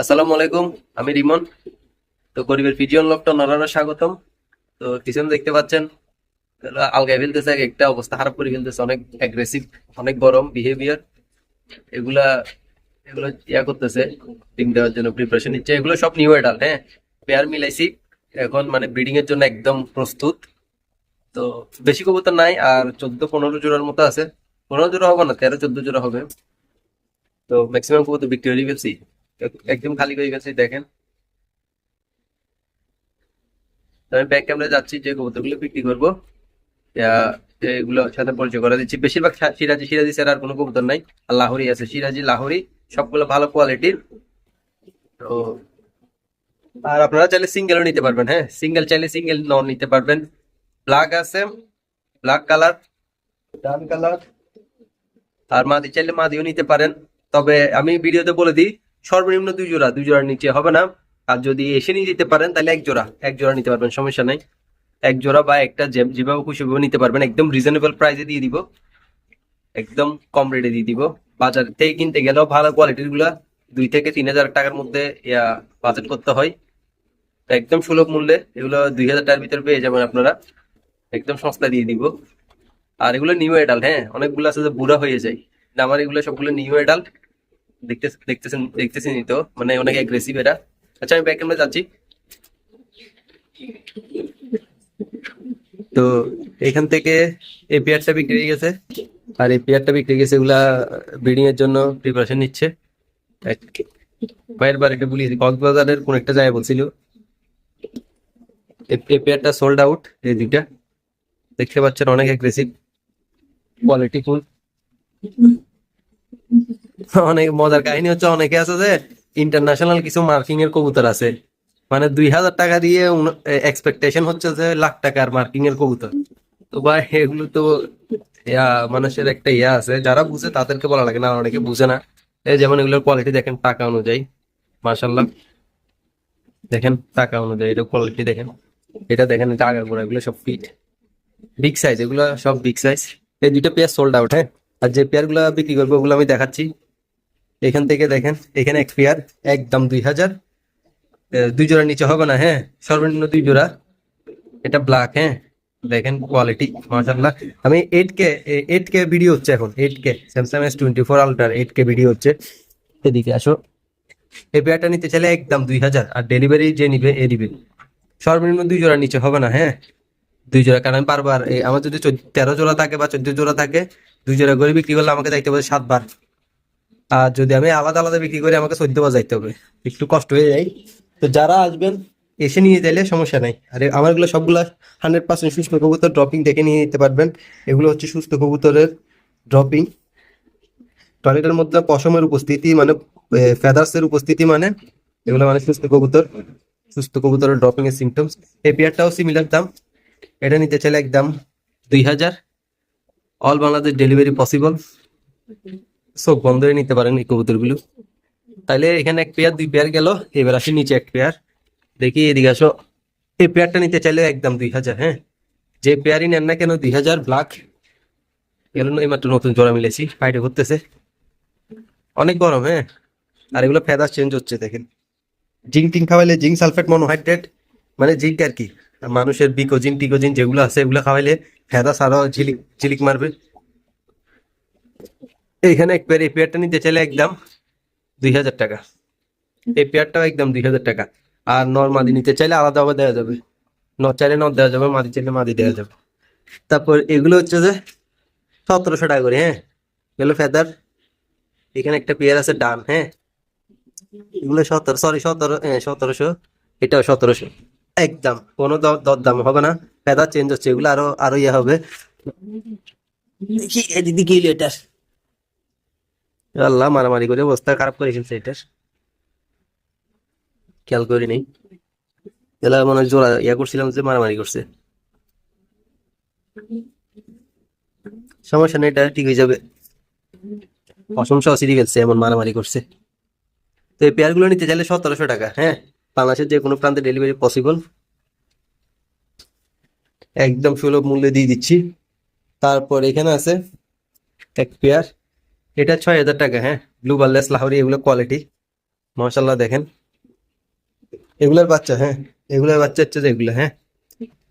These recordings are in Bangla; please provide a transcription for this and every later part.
আসসালামু আলাইকুম, আমি রিমন। তো গরিবের পিজিয়ন লকটা নরারা স্বাগতম। তো পিছনে দেখতে পাচ্ছেন আলগায় ফেলতেছে একটা অবস্থা খারাপ করে ফেলতেছে, অনেক অ্যাগ্রেসিভ অনেক গরম বিহেভিয়ার এগুলা, এগুলো ইয়া করতেছে টিম দেওয়ার জন্য প্রিপারেশন নিচ্ছে। এগুলো সব নিউ এডাল হ্যাঁ? পেয়ার মিলাইছি। এখন মানে ব্রিডিং এর জন্য একদম প্রস্তুত। তো বেশি কবুতর নাই, আর চোদ্দ পনেরো জোড়ার মতো আছে। পনেরো জোড়া হবে না, তেরো চোদ্দ জোড়া হবে। তো ম্যাক্সিমাম কবুতর বিক্রি হয়ে গেছি। একদম খালি হয়ে গেছে দেখেন। আমি ব্যাক ক্যামেরা যাচ্ছি, যে কবুতরগুলো বিক্রি করব। এগুলো সাথে পরিচয় করে দিচ্ছি। বেশিরভাগ সিরাজি সিরাজি ছাড়া আর কোনো কবুতর নাই। আর লাহোরি আছে, সিরাজি, লাহোরি, সবগুলো ভালো কোয়ালিটির তো, আর আপনারা চাইলে সিঙ্গেলও নিতে পারবেন হ্যাঁ? সিঙ্গেল চাইলে সিঙ্গেল নন নিতে পারবেন। ব্ল্যাক আছে ব্ল্যাক কালার ডান কালার আর মাদি চাইলে মাদিও নিতে পারেন। তবে আমি ভিডিওতে বলে দিই সর্বনিম্ন দুই জোড়া, দুই জোড়ার নিচে হবে না। আর যদি এসে নিয়ে যেতে পারেন, তাহলে এক জোড়া এক জোড়া নিতে পারবেন, সমস্যা নাই। এক জোড়া বা একটা যেভাবে খুশি নিতে পারবেন। একদম রিজনেবল প্রাইসে দিয়ে দিব। একদম কম রেটে দিয়ে দিব। বাজার থেকে কিনতে গেলেও ভালো কোয়ালিটিরগুলা দুই থেকে তিন হাজার টাকার মধ্যে, ইয়া বাজেট করতে হয়। একদম সুলভ মূল্যে এগুলো দুই হাজার টাকার ভিতরে পেয়ে যাবেন আপনারা। একদম সস্তা দিয়ে দিব। আর এগুলো নিউ এডাল হ্যাঁ অনেকগুলো আছে যে বুড়া হয়ে যায়। আমার এগুলো সবগুলো নিউ এডাল দেখতে দেখতেছেন দেখতেছেন তো। মানে অনেক অ্যাগ্রেসিভ এরা। আচ্ছা আমি ব্যাক ক্যামেরা যাচ্ছি। তো এখান থেকে এই পেয়ারটা বিক্রি হয়ে গেছে। আর এই পেয়ারটা বিক্রি গেছে, এগুলা ব্রিডিং এর জন্য প্রিপারেশন নিচ্ছে। এক- ভাইয়ের বাড়িটা বলিয়েছি কক্সবাজারের কোন একটা জায়গায় বলছিল। এই- পেয়ারটা সোল্ড আউট এই দুইটা দেখতে পাচ্ছেন অনেক অ্যাগ্রেসিভ কোয়ালিটি ফুল অনেক মজার কাহিনী হচ্ছে অনেকে আছে যে ইন্টারন্যাশনাল কিছু মার্কিং এর কবুতর আছে। মানে দুই হাজার টাকা দিয়ে এক্সপেকটেশন হচ্ছে যে লাখ টাকার মার্কিং এর কবুতর। তো ভাই, এগুলো তো মানুষের একটা ইয়া আছে। যারা বুঝে তাদেরকে বলা লাগে না অনেকে বুঝে না। এই যেমন এগুলোর কোয়ালিটি দেখেন, টাকা অনুযায়ী। মার্শাল্লাহ দেখেন, টাকা অনুযায়ী এটা কোয়ালিটি দেখেন। এটা দেখেন এটা আগাগোড়া এগুলো সব ফিট বিগ সাইজ এগুলো সব বিগ সাইজ এই দুইটা পেয়ার সোল্ড আউট হ্যাঁ? আর যে পেয়ারগুলো বিক্রি করব, ওগুলো আমি দেখাচ্ছি। এখান থেকে দেখেন, এখানে এক পেয়ার একদম দুই হাজার। দুই জোড়ার নিচে হবে না হ্যাঁ? সর্বনিম্ন দুই জোড়া। এটা ব্ল্যাক হ্যাঁ? দেখেন কোয়ালিটি মাশাআল্লাহ। আমি eight K eight K video হচ্ছে এখন eight K Samsung S twenty four আলট্রার eight K video হচ্ছে। এদিকে আসো। এই পেয়ারটা নিতে চাইলে একদম দুই হাজার, আর ডেলিভারি যে নিবে, এ নিবে। সর্বনিম্ন দুই জোড়ার নিচে হবে না হ্যাঁ? দুই জোড়া, কারণ আমি বারবার আমার যদি তেরো জোড়া থাকে বা চোদ্দ জোড়া থাকে, দুই জোড়া করে বিক্রি করলে আমাকে যাইতে হবে সাতবার। আর যদি আমি আলাদা আলাদা বিক্রি করি, আমাকে চোদ্দ বার যাইতে হবে। একটু কষ্ট হয়ে যায়। তো যারা আসবেন, এসে নিয়ে যাইলে সমস্যা নাই। আর এ- আমার এগুলো সবগুলা হান্ড্রেড পার্সেন্ট সুস্থ কবুতর ড্রপিং দেখে নিয়ে নিতে পারবেন। এগুলো হচ্ছে সুস্থ কবুতরের ড্রপিং টয়লেটের মধ্যে পশমের উপস্থিতি মানে ফেদার্স এর উপস্থিতি মানে এগুলো মানে সুস্থ কবুতর। সুস্থ কবুতরের ড্রপিং এর সিমটমস এই পেয়ারটাও সিমিলার দাম। এটা নিতে চাইলে একদম দুই হাজার। অল বাংলাদেশ ডেলিভারি পসিবল চোখ বন্ধ নিতে পারেন এই কবুতরগুলো। তাহলে এখানে এক পেয়ার, দুই পেয়ার গেল, এবার আসি নিচে এক পেয়ার। দেখি এদিকে আসো। এই পেয়ারটা নিতে চাইলে একদম দুই হাজার হ্যাঁ? যে পেয়ারই নেন না কেন দুই হাজার ব্ল্যাক গেল এই মাত্র নতুন জোড়া মিলেছি ফাইটে ঘুরতেছে। অনেক গরম হ্যাঁ? আর এগুলো ফেদার চেঞ্জ হচ্ছে, দেখেন। জিঙ্ক টিঙ্ক খাওয়াইলে জিঙ্ক সালফেট মনোহাইড্রেট মানে জিঙ্ক আর কি। মানুষের বিকোজিন টিকোজিন যেগুলো আছে, এগুলো খাওয়াইলে ফেদা আরও ঝিলিক ঝিলিক মারবে। এইখানে এক পেয়ার এই পেয়ারটা নিতে চাইলে একদম দুই হাজার টাকা। এই পেয়ারটাও একদম দুই হাজার টাকা। আর নর মাদি নিতে চাইলে আলাদাভাবে দেওয়া যাবে। নর চাইলে নর দেওয়া যাবে, মাদি চাইলে মাদি দেওয়া যাবে। তারপর এগুলো হচ্ছে যে সতেরোশো টাকা করে হ্যাঁ? এগুলো ফেদার এখানে একটা পেয়ার আছে ডান হ্যাঁ? এগুলো সতেরো সরি সতেরো হ্যাঁ সতেরোশো। এটাও সতেরোশো। একদম, কোনো দরদাম হবে না। ফেদার চেঞ্জ হচ্ছে, এগুলো আরও আরও ইয়ে হবে। দেখি, এদিকে এটার আল্লাহ মারামারি করে অবস্থা খারাপ করে ফেলছে এটার। খেয়াল করি নেই। এলা মনে হয় জোড়া ইয়া করছিলাম যে মারামারি করছে। সমস্যা নেই, এটা ঠিক হয়ে যাবে। প্রশংসা সিঁড়ি ফেলছে, এমন মারামারি করছে। তো এই পেয়ারগুলো নিতে চাইলে সতেরোশো টাকা হ্যাঁ? বাংলাদেশের যে কোনো প্রান্তে ডেলিভারি পসিবল একদম সুলভ মূল্যে দিয়ে দিচ্ছি। তারপর এখানে আছে এক পেয়ার। এটা ছয় হাজার টাকা হ্যাঁ? ব্লু বার্লেস লাহোরি এগুলো কোয়ালিটি মাশাল্লাহ দেখেন। এগুলার বাচ্চা হ্যাঁ? এগুলার বাচ্চা হচ্ছে এগুলা হ্যাঁ?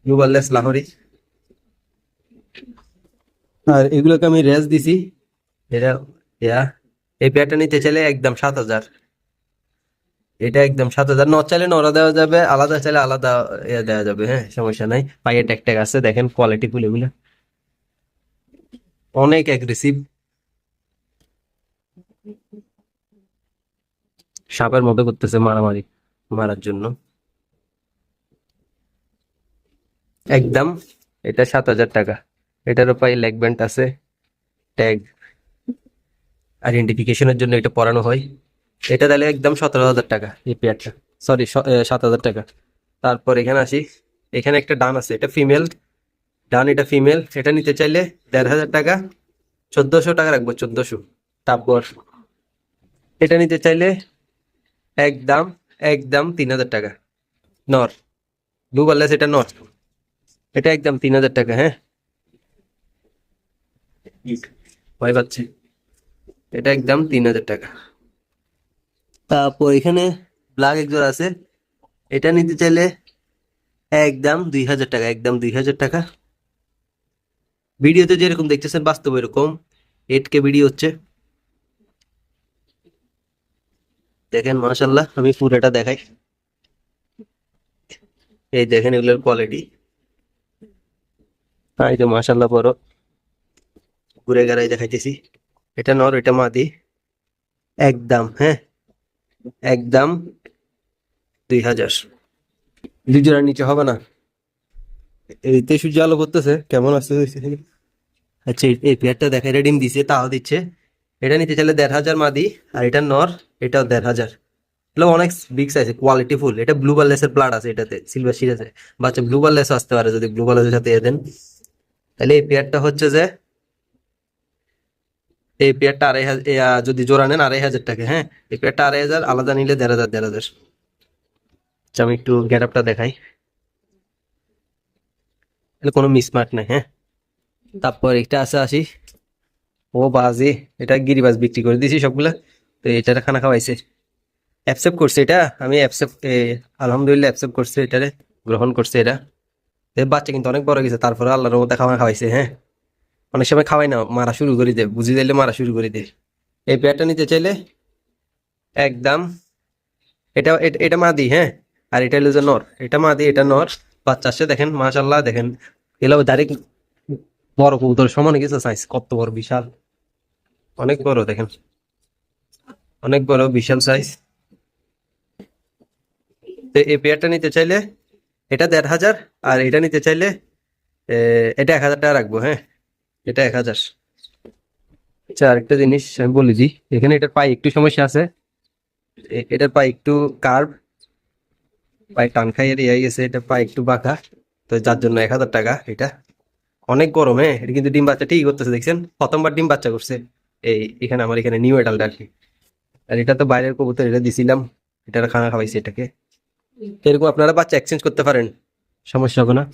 ব্লুবারলেস লাহরি আর এগুলোকে আমি রেস দিছি। এটা ইয়া এই পেয়ারটা নিতে চাইলে একদম সাত হাজার। এটা একদম সাত হাজার। ন চাইলে নরা দেওয়া যাবে, আলাদা চাইলে আলাদা ইয়ে দেওয়া যাবে হ্যাঁ? সমস্যা নাই। পায়ে ট্যাগ ট্যাগ আছে, দেখেন কোয়ালিটি ফুল এগুলো। অনেক অ্যাগ্রেসিভ সাপের মতো করতেছে মারামারি মারার জন্য। একদম, এটা সাত হাজার টাকা। এটারও পাই লেগ ব্যান্ড আছে ট্যাগ আইডেন্টিফিকেশনের জন্য এটা পরানো হয়। এটা তাহলে একদম সতেরো হাজার টাকা এই পেয়ারটা সরি সাত হাজার টাকা। তারপর এখানে আসি। এখানে একটা ডান আছে, এটা ফিমেল ডান এটা ফিমেল এটা নিতে চাইলে দেড় হাজার টাকা। চোদ্দশো টাকা রাখব, চোদ্দশো। তারপর এটা নিতে চাইলে একদম একদম তিন হাজার টাকা। নর। ব্লু বাল্লাস এটা নর। এটা একদম তিন হাজার টাকা হ্যাঁ? ভয় পাচ্ছে। এটা একদম তিন হাজার টাকা। তারপর এখানে ব্ল্যাক একজোড়া আছে। এটা নিতে চাইলে একদম দুই হাজার টাকা, একদম দুই হাজার টাকা। ভিডিওতে যেরকম দেখতেছেন, বাস্তব এরকম। এইট কে ভিডিও হচ্ছে। দেখেন মাশাল্লাহ আমি পুরোটা দেখাই। এই দেখেন এগুলোর কোয়ালিটি এই যে মাশাল্লাহ বড়, ঘুরে গেড়াই দেখাইতেছি। এটা নর, এটা মাদি। একদম হ্যাঁ? একদম দুই হাজার। দুই জোড়ার নিচে হবে না? এতে সূর্য আলো করতেছে, কেমন আসছে আচ্ছা এই- পেয়ারটা দেখা এটা ডিম দিছে, তাও দিচ্ছে। এটা নিতে চাইলে দেড় হাজার মাদি, আর এটা নর, এটাও দেড় হাজার। এগুলো অনেক বিগ সাইজ কোয়ালিটি ফুল এটা ব্লু বারলেসের ব্লাড আছে এটাতে সিলভার আছে। বাচ্চা ব্লু বারলেস আসতে পারে যদি ব্লু বারলেসের সাথে দেন। তাহলে এই পেয়ারটা হচ্ছে যে, এই পেয়ারটা আড়াই হাজার যদি জোড়া নেন আড়াই হাজার টাকা হ্যাঁ? এই পেয়ারটা আড়াই হাজার, আলাদা নিলে দেড় হাজার দেড় হাজার। আচ্ছা আমি একটু গেট আপটা দেখাই। এগুলো কোনো মিসমার্ট নাই হ্যাঁ? তারপর এটা আছে, আসি। ও বাজে, এটা গিরিবাজ বিক্রি করে দিয়েছি সবগুলা। তো এটা খানা খাওয়াইছে। অ্যাকসেপ্ট করছে এটা? আমি অ্যাকসেপ্ট আলহামদুলিল্লাহ অ্যাকসেপ্ট করছে এটারে, গ্রহণ করছে এটা। বাচ্চা কিন্তু অনেক বড় গেছে, তারপরে আল্লাহর মধ্যে খাওয়া খাওয়াইছে হ্যাঁ? অনেক সময় খাওয়াই না, মারা শুরু করে দে বুঝি দিলে মারা শুরু করে দে এই পেয়ারটা নিতে চাইলে একদম, এটা, এটা- এটা মাদি হ্যাঁ? আর এটা হলো যে নর, এটা মা মাদি, এটা নর। বাচ্চা আসছে, দেখেন মাশাল্লাহ দেখেন। এগুলো ডাইরেক্ট বড় কবুতর, সমান গেছে সাইজ কত বড়, বিশাল। অনেক বড়, দেখেন। অনেক বড়, বিশাল সাইজ তো এই পেয়ারটা নিতে চাইলে এটা দেড় হাজার, আর এটা নিতে চাইলে এটা এক হাজার টাকা রাখব হ্যাঁ? এটা এক হাজার। আচ্ছা আরেকটা জিনিস আমি বলে দিই, এখানে এটার পায়ে একটু সমস্যা আছে। এটার পায়ে একটু কার্ভ পায়ে টান খাইয়ে দিয়ে গেছে এটা পায়ে একটু বাঁকা। তো যার জন্য এক হাজার টাকা এটা। অনেক গরম হ্যাঁ? এটা কিন্তু ডিম বাচ্চা ঠিকই করতেছে, দেখছেন? প্রথমবার ডিম বাচ্চা করছে। এই, এখানে আমার এখানে নিউ এডালটা আর আর এটা তো বাইরের কবুতর, এটা দিছিলাম। এটার খানা খাওয়াইছি এটাকে। এরকম আপনারা বাচ্চা এক্সচেঞ্জ করতে পারেন। সমস্যা হবে না।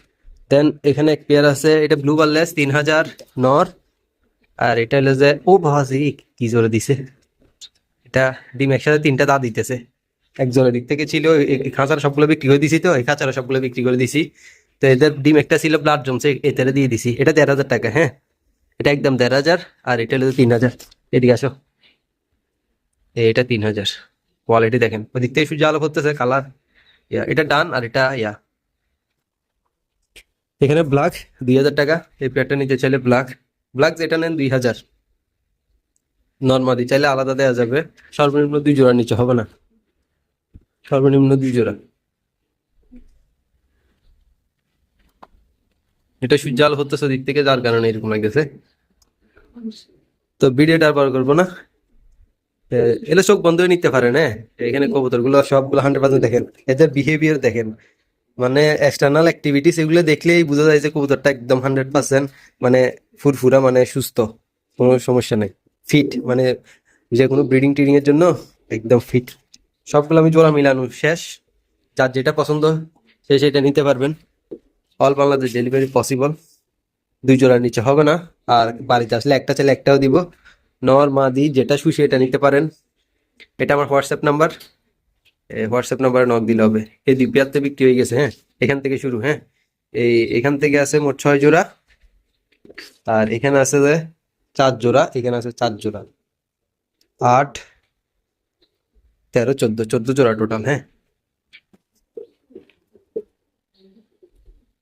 দেন এখানে এক পেয়ার আছে, এটা ব্লু বারলেস তিন হাজার, নর। আর এটা হলো যে, ও ভাজি কি জোরে দিছে। এটা ডিম একসাথে তিনটা দা দিতেছে। এক জোরের দিক থেকে ছিল, এই- খাঁচার সবগুলো বিক্রি করে দিছি তো, এই খাঁচার সবগুলো বিক্রি করে দিছি। তো এদের ডিম একটা ছিল ব্লাড জমছে এটারে দিয়ে দিছি। এটা দেড় হাজার টাকা হ্যাঁ? এটা একদম দেড় হাজার, আর এটা হলো তিন হাজার। এদিকে আসো। এটা তিন হাজার। কোয়ালিটি দেখেন। ওদিক থেকে সূর্য আলো করতেছে কালার ইয়া এটা ডান আর এটা ইয়া এখানে ব্ল্যাক দুই হাজার টাকা। এই পেয়ারটা নিতে চাইলে ব্ল্যাক ব্ল্যাক যেটা নেন দুই হাজার। নর্মাদি চাইলে আলাদা দেওয়া যাবে। সর্বনিম্ন দুই জোড়া নিচে, হবে না। সর্বনিম্ন দুই জোড়া। এটা সূর্য আলো হতেছে দিক থেকে, যার কারণে এরকম লাগতেছে। তো ভিডিওটা আর করব না। এলে চোখ বন্ধ নিতে পারেন হ্যাঁ? এখানে কবুতরগুলো সবগুলো হান্ড্রেড পার্সেন্ট দেখেন। এদের বিহেভিয়ার দেখেন মানে এক্সটার্নাল অ্যাক্টিভিটিস এগুলো দেখলেই বোঝা যায় যে কবুতরটা একদম হান্ড্রেড পার্সেন্ট মানে ফুরফুরা মানে সুস্থ, কোনো সমস্যা নেই। ফিট মানে যে কোনো ব্রিডিং টিডিং এর জন্য একদম ফিট সবগুলো আমি জোড়া মিলানো শেষ। যার যেটা পছন্দ, সে সেটা নিতে পারবেন। অল বাংলাদেশ ডেলিভারি পসিবল দুই জোড়ার নিচে হবে না। আর বাড়িতে আসলে একটা চাইলে একটাও দিব। নর মাদি যেটা শুষে এটা নিতে পারেন। এটা আমার হোয়াটসঅ্যাপ নাম্বার হোয়াটসঅ্যাপ নাম্বারে নক দিলে হবে। এই দুই পেয়ারতে বিক্রি হয়ে গেছে হ্যাঁ? এখান থেকে শুরু হ্যাঁ? এই, এখান থেকে আছে মোট ছয় জোড়া। আর এখানে আছে যে চার জোড়া, এখানে আছে চার জোড়া। আট, তেরো, চোদ্দ চোদ্দ জোড়া টোটাল হ্যাঁ?